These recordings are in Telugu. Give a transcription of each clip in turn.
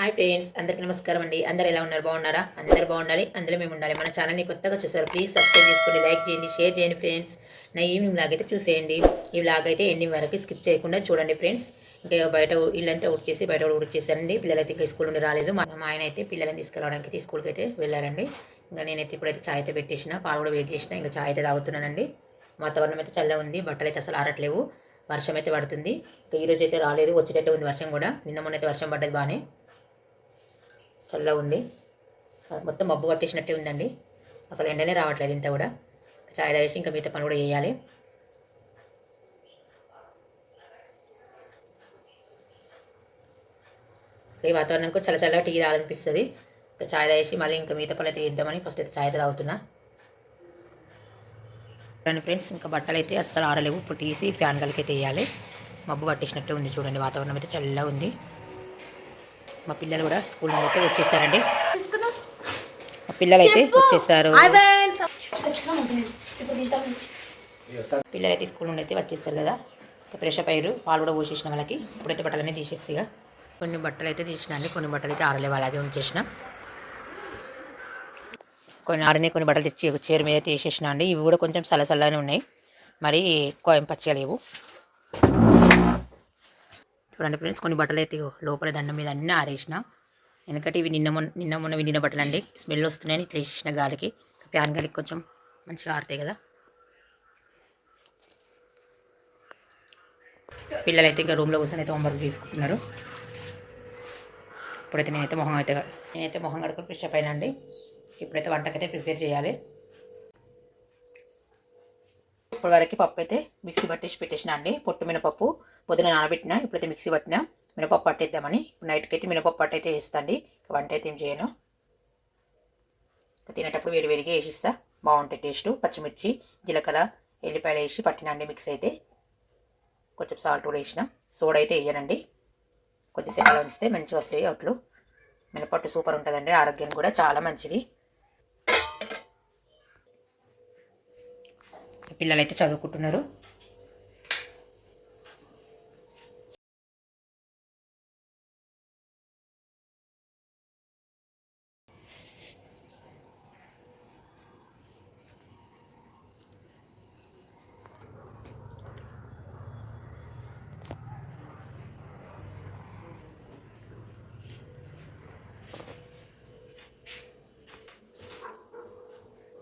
హాయ్ ఫ్రెండ్స్ అందరికీ నమస్కారం అండి. అందరు ఎలా ఉన్నారు? బాగున్నారా? అందరు బాగుండాలి. అందులో మేము ఉండాలి. మన ఛానల్ని కొత్తగా చూసారు ప్లీజ్ సబ్స్క్రైబ్ చేసుకోండి లైక్ చేయండి షేర్ చేయండి ఫ్రెండ్స్. నా ఈవినింగ్ బ్లాగ్ అయితే చూసేయండి. ఈ బ్లాగ్ అయితే ఎండింగ్ వరకు స్కిప్ చేయకుండా చూడండి ఫ్రెండ్స్. ఇంకా బయట ఇల్లంతా ఉడిచేసి బయట కూడా ఉడిచేసారండి పిల్లలైతే ఇంకా స్కూల్ నుండి రాలేదు. మా ఆయన అయితే పిల్లల్ని తీసుకురావడానికి స్కూల్కి అయితే వెళ్ళారండి. ఇంకా నేనైతే ఇప్పుడైతే ఛాయ్ అయితే పెట్టేసిన పాలు కూడా వెయిట్ చేసిన ఇంకా చాయ్ అయితే తాగుతున్నానండి. వాతావరణం అయితే చల్లగా ఉంది. బట్టలు అయితే అసలు ఆరట్లేవు. వర్షం అయితే పడుతుంది. ఇంకా ఈరోజు అయితే రాలేదు. వచ్చేటట్టు ఉంది వర్షం కూడా. నిన్న మొన్న అయితే వర్షం పడ్డది బాగానే. చల్లగా ఉంది. మొత్తం మబ్బు పట్టేసినట్టే ఉందండి. అసలు ఎండనే రావట్లేదు ఇంత కూడా. చాయ్ తాగేసి ఇంకా మిగతా పని కూడా చేయాలి. ఈ వాతావరణంకి చాలా చల్లగా టీ తాగాలనిపిస్తుంది. ఇంకా చాయ్ తాగేసి మళ్ళీ ఇంకా మిగతా పనులు అయితే చేద్దామని ఫస్ట్ అయితే చాయ్ తాగుతున్నా. చూడండి ఫ్రెండ్స్ ఇంకా బట్టలు అయితే అస్సలు ఆరలేవు. ఇప్పుడు తీసి ఫ్యాన్ కలికి అయితే వేయాలి. మబ్బు పట్టేసినట్టే ఉంది చూడండి వాతావరణం అయితే చల్లగా ఉంది. మా పిల్లలు కూడా స్కూల్ నుండి అయితే వచ్చేసారండి. మా పిల్లలు అయితే వచ్చేసారు. పిల్లలు అయితే స్కూల్ నుండి అయితే వచ్చేస్తారు కదా. ఫ్రెష్ అప్ అయ్యారు. పాలు కూడా పోసేసిన వాళ్ళకి. ఇప్పుడైతే బట్టలన్నీ తీసేస్తాయిగా కొన్ని బట్టలు అయితే తీసిన అండి. కొన్ని బట్టలు అయితే ఆరలేవు అలాగే ఉంచేసిన. కొన్ని ఆడనే కొన్ని బట్టలు తెచ్చి చీర మీద అయితే వేసేసిన అండి. ఇవి కూడా కొంచెం సలసలనే ఉన్నాయి. మరి ఎక్కువ ఏం పచ్చిగా లేవు. చూడండి ఫ్రెండ్స్ కొన్ని బట్టలు అయితే లోపల దండం మీద అన్నీ ఆరేసిన. ఎందుకంటే ఇవి నిన్న మొన్న నిన్న మొన్న నిన్న బట్టలు అండి స్మెల్ వస్తున్నాయని ఇట్లా వేసేసిన గాలికి. ఫ్యాన్ గాలికి కొంచెం మంచిగా ఆరుతాయి కదా. పిల్లలు అయితే ఇంకా రూమ్లో కూర్చొని అయితే హోంవర్క్ తీసుకుంటున్నారు. ఇప్పుడైతే నేనైతే మొహం అయితే నేనైతే మొహం కడుకొని ఫ్రెష్ అప్ అయినా అండి ఇప్పుడైతే వంటకైతే ప్రిపేర్ చేయాలి. ఇప్పటివరకు పప్పు అయితే మిక్సీ పట్టేసి పెట్టేసిన అండి. పొట్టు మినపప్పు పొద్దున నానబెట్టిన ఇప్పుడైతే మిక్సీ పట్టిన మినపప్పు పట్టేద్దామని. నైట్కి అయితే మినపప్పు పట్టు అయితే వేస్తాండి వంట అయితే ఏం చేయను. తినేటప్పుడు వేడి వేడిగా వేసిస్తా. బాగుంటాయి టేస్ట్. పచ్చిమిర్చి జీలకర్ర ఎల్లిపాయలు వేసి పట్టినండి మిక్స్ అయితే. కొంచెం సాల్ట్ కూడా వేసిన. సోడా అయితే వేయనండి. కొద్దిసేపు అలా ఉంచితే మంచిగా వస్తాయి అట్లు మినపట్టు సూపర్ ఉంటుందండి. ఆరోగ్యం కూడా చాలా మంచిది. పిల్లలు అయితే చదువుకుంటున్నారు.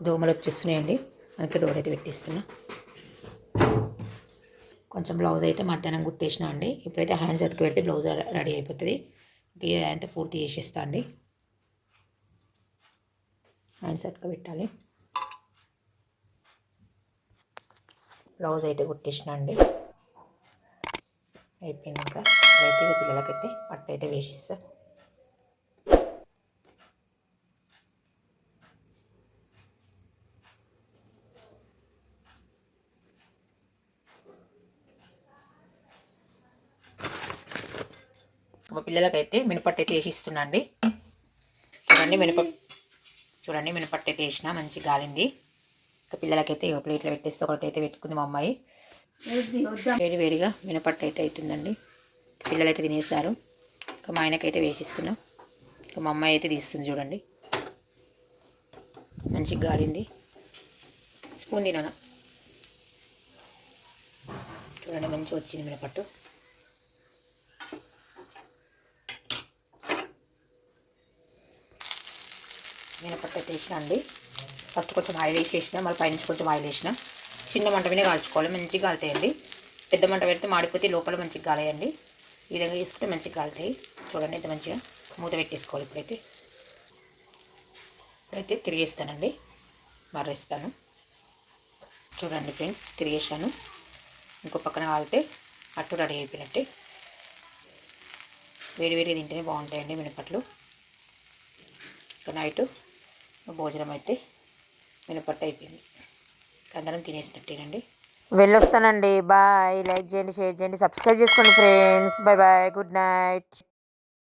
దోమలు వచ్చేస్తున్నాయండి. మనకి డోర్ అయితే పెట్టేస్తున్నా. కొంచెం బ్లౌజ్ అయితే మధ్యాహ్నం కుట్టేసినా అండి. ఇప్పుడైతే హ్యాండ్స్ ఎత్తుకు పెడితే బ్లౌజ్ రెడీ అయిపోతుంది. అంతా పూర్తి చేసేస్తా అండి. హ్యాండ్స్ ఎత్తుకు పెట్టాలి. బ్లౌజ్ అయితే కుట్టేసిన అండి. అయిపోయినాక అయితే పిల్లలకైతే పట్టు అయితే వేసిస్తాను మా పిల్లలకైతే మినపట్టు అయితే వేసి ఇస్తున్నా అండి చూడండి మినప చూడండి మినపట్టు అయితే వేసిన మంచి గాలింది. ఇంకా పిల్లలకైతే ఒక ప్లేట్లో పెట్టేస్తే ఒకటి అయితే పెట్టుకుంది మా అమ్మాయి. వేడి వేడిగా మినపట్టు అయితే అవుతుందండి పిల్లలైతే తినేసారు. ఇంకా మా ఆయనకైతే వేసిస్తున్నాం. ఇంకా మా అమ్మాయి అయితే తీస్తుంది చూడండి. మంచి గాలింది. స్పూన్ తినను? చూడండి మంచిగా వచ్చింది మినపట్టు. మినపట్టు అయితే వేసిన అండి. ఫస్ట్ కొంచెం ఆయిల్ వేసేసినా మళ్ళీ పైనుంచి కొంచెం ఆయిల్ వేసిన. చిన్న మంట మీద కాల్చుకోవాలి మంచిగా కాలుతాయండి. పెద్ద మంట పెడితే మాడిపోతే లోపల మంచిగా కాలేయండి. ఈ విధంగా వేసుకుంటే మంచిగా కాలుతాయి. చూడండి అయితే మంచిగా మూత పెట్టేసుకోవాలి ఇప్పుడైతే. ఇప్పుడైతే తిరిగేస్తానండి. మర్రేస్తాను. చూడండి ఫ్రెండ్స్ తిరిగేసాను ఇంకో పక్కన కాలితే అట్టు రెడీ అయిపోయినట్టే. వేడి వేడి తింటేనే బాగుంటాయండి మినపట్లు. ఇక నైట్ భోజనం అయితే మినపట్టు అయిపోయింది. అందరం తినేసినట్టేనండి. వెళ్ళొస్తానండి. బాయ్. లైక్ చేయండి షేర్ చేయండి సబ్స్క్రైబ్ చేసుకోండి friends. Bye bye good night.